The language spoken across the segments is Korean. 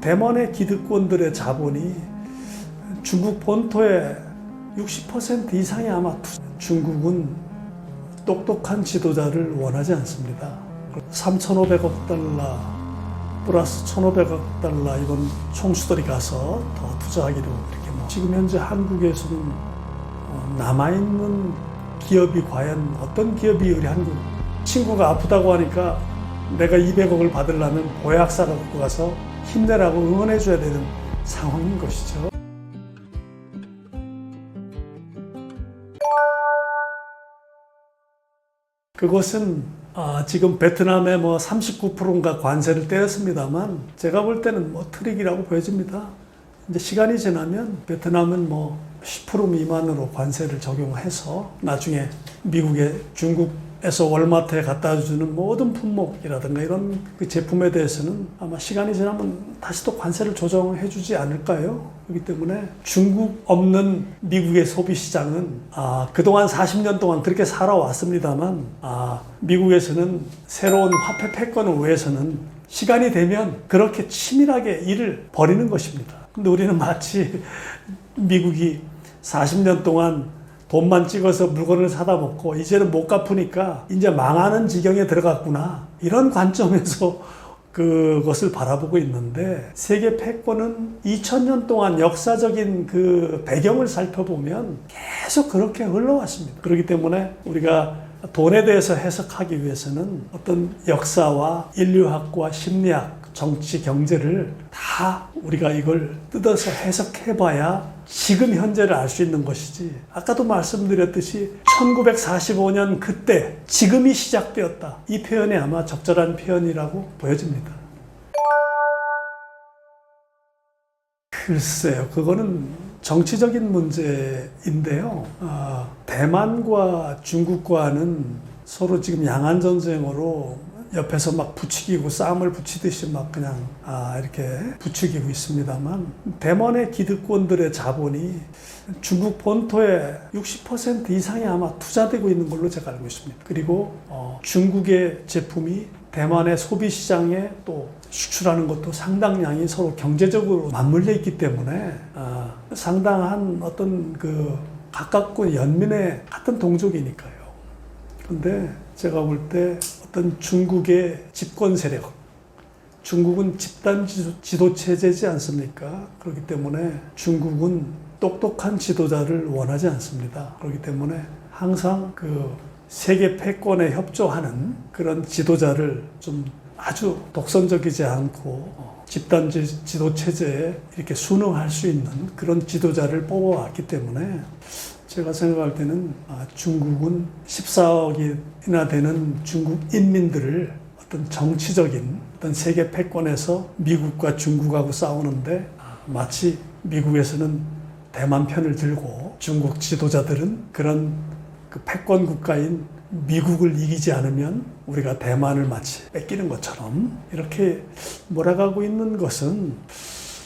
대만의 기득권들의 자본이 중국 본토의 60% 이상이 아마 투- 중국은 똑똑한 지도자를 원하지 않습니다. 3,500억 달러 플러스 1,500억 달러 이번 총수들이 가서 더 투자하기로 이렇게 뭐 지금 현재 한국에서는 어, 남아있는 기업이 과연 어떤 기업이 우리 한국 친구가 아프다고 하니까 내가 200억을 받으려면 보약사 갖고 가서 힘내라고 응원해 줘야 되는 상황인 것이죠. 그것은 아, 지금 베트남에 뭐 39%인가 관세를 떼었습니다만 제가 볼 때는 뭐 트릭이라고 보여집니다. 이제 시간이 지나면 베트남은 뭐 10% 미만으로 관세를 적용해서 나중에 미국에 중국 에서 월마트에 갖다 주는 모든 품목이라든가 이런 그 제품에 대해서는 아마 시간이 지나면 다시 또 관세를 조정해 주지 않을까요? 그렇기 때문에 중국 없는 미국의 소비 시장은 아, 그동안 40년 동안 그렇게 살아왔습니다만 아, 미국에서는 새로운 화폐 패권을 위해서는 시간이 되면 그렇게 치밀하게 일을 벌이는 것입니다. 근데 우리는 마치 미국이 40년 동안 돈만 찍어서 물건을 사다 먹고 이제는 못 갚으니까 이제 망하는 지경에 들어갔구나. 이런 관점에서 그것을 바라보고 있는데 세계 패권은 2000년 동안 역사적인 그 배경을 살펴보면 계속 그렇게 흘러왔습니다. 그렇기 때문에 우리가 돈에 대해서 해석하기 위해서는 어떤 역사와 인류학과 심리학, 정치, 경제를 다 우리가 이걸 뜯어서 해석해봐야 지금 현재를 알 수 있는 것이지. 아까도 말씀드렸듯이 1945년 그때 지금이 시작되었다. 이 표현이 아마 적절한 표현이라고 보여집니다. 글쎄요, 그거는 정치적인 문제인데요. 아, 대만과 중국과는 서로 지금 양안 전쟁으로 옆에서 막 부추기고 싸움을 붙이듯이 막 그냥 아, 이렇게 부추기고 있습니다만 대만의 기득권들의 자본이 중국 본토의 60% 이상이 아마 투자되고 있는 걸로 제가 알고 있습니다. 그리고 어, 중국의 제품이 대만의 소비 시장에 또 수출하는 것도 상당량이 서로 경제적으로 맞물려 있기 때문에 아, 상당한 어떤 그 가깝고 연민의 같은 동족이니까요. 근데 제가 볼 때 어떤 중국의 집권 세력, 중국은 집단 지도- 체제지 않습니까? 그렇기 때문에 중국은 똑똑한 지도자를 원하지 않습니다. 그렇기 때문에 항상 그 세계 패권에 협조하는 그런 지도자를 좀 아주 독선적이지 않고 어, 집단 지- 지도 체제에 이렇게 순응할 수 있는 그런 지도자를 뽑아왔기 때문에 제가 생각할 때는 아, 중국은 14억이나 되는 중국 인민들을 어떤 정치적인 어떤 세계 패권에서 미국과 중국하고 싸우는데 아, 마치 미국에서는 대만 편을 들고 중국 지도자들은 그런 그 패권 국가인 미국을 이기지 않으면 우리가 대만을 마치 뺏기는 것처럼 이렇게 몰아가고 있는 것은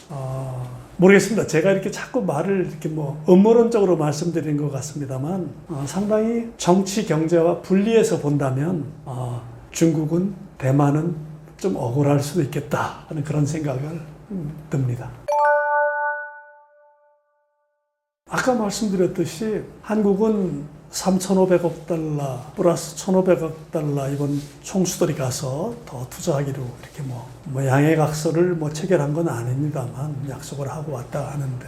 어, 모르겠습니다. 제가 이렇게 자꾸 말을 이렇게 뭐 음모론적으로 말씀드리는 것 같습니다만 어, 상당히 정치 경제와 분리해서 본다면 어, 중국은 대만은 좀 억울할 수도 있겠다 하는 그런 생각을 음, 듭니다. 아까 말씀드렸듯이 한국은 3,500억 달러 플러스 1,500억 달러 이번 총수들이 가서 더 투자하기로 이렇게 뭐, 뭐 양해각서를 뭐 체결한 건 아닙니다만 약속을 하고 왔다 하는데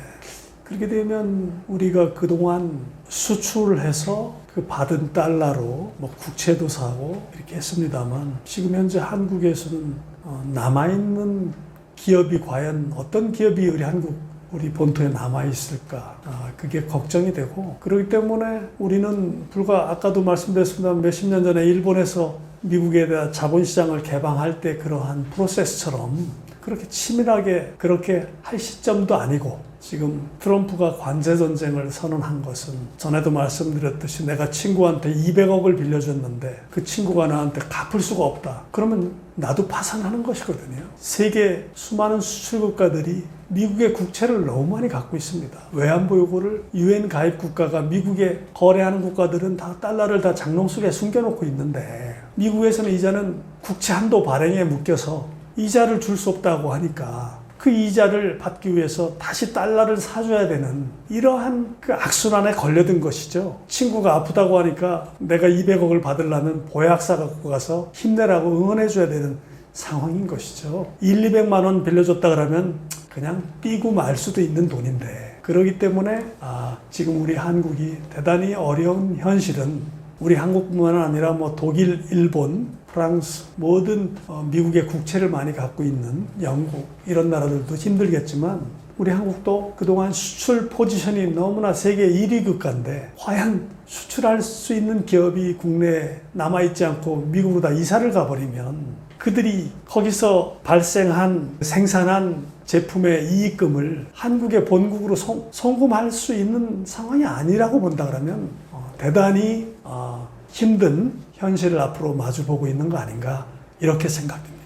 그렇게 되면 우리가 그동안 수출을 해서 그 받은 달러로 뭐 국채도 사고 이렇게 했습니다만 지금 현재 한국에서는 어, 남아있는 기업이 과연 어떤 기업이 우리 한국 우리 본토에 남아 있을까? 아, 그게 걱정이 되고. 그렇기 때문에 우리는 불과 아까도 말씀드렸습니다 몇십 년 전에 일본에서 미국에 대한 자본시장을 개방할 때 그러한 프로세스처럼 그렇게 치밀하게 그렇게 할 시점도 아니고 지금 트럼프가 관세 전쟁을 선언한 것은 전에도 말씀드렸듯이 내가 친구한테 200억을 빌려줬는데 그 친구가 나한테 갚을 수가 없다. 그러면 나도 파산하는 것이거든요. 세계 수많은 수출 국가들이 미국의 국채를 너무 많이 갖고 있습니다. 외환보 요구를 유엔 가입 국가가 미국에 거래하는 국가들은 다 달러를 다 장롱 속에 숨겨놓고 있는데 미국에서는 이자는 국채 한도 발행에 묶여서 이자를 줄 수 없다고 하니까 그 이자를 받기 위해서 다시 달러를 사줘야 되는 이러한 그 악순환에 걸려든 것이죠. 친구가 아프다고 하니까 내가 200억을 받으려면 보약사 갖고 가서 힘내라고 응원해줘야 되는 상황인 것이죠. 1, 200만 원 빌려줬다 그러면 그냥 삐고 말 수도 있는 돈인데 그러기 때문에 아, 지금 우리 한국이 대단히 어려운 현실은 우리 한국뿐만 아니라 뭐 독일, 일본, 프랑스 모든 어, 미국의 국채를 많이 갖고 있는 영국 이런 나라들도 힘들겠지만 우리 한국도 그동안 수출 포지션이 너무나 세계 1위 국가인데 과연 수출할 수 있는 기업이 국내에 남아있지 않고 미국으로 다 이사를 가버리면 그들이 거기서 발생한 생산한 제품의 이익금을 한국의 본국으로 송, 송금할 수 있는 상황이 아니라고 본다 그러면 어, 대단히 어, 힘든 현실을 앞으로 마주보고 있는 거 아닌가 이렇게 생각됩니다.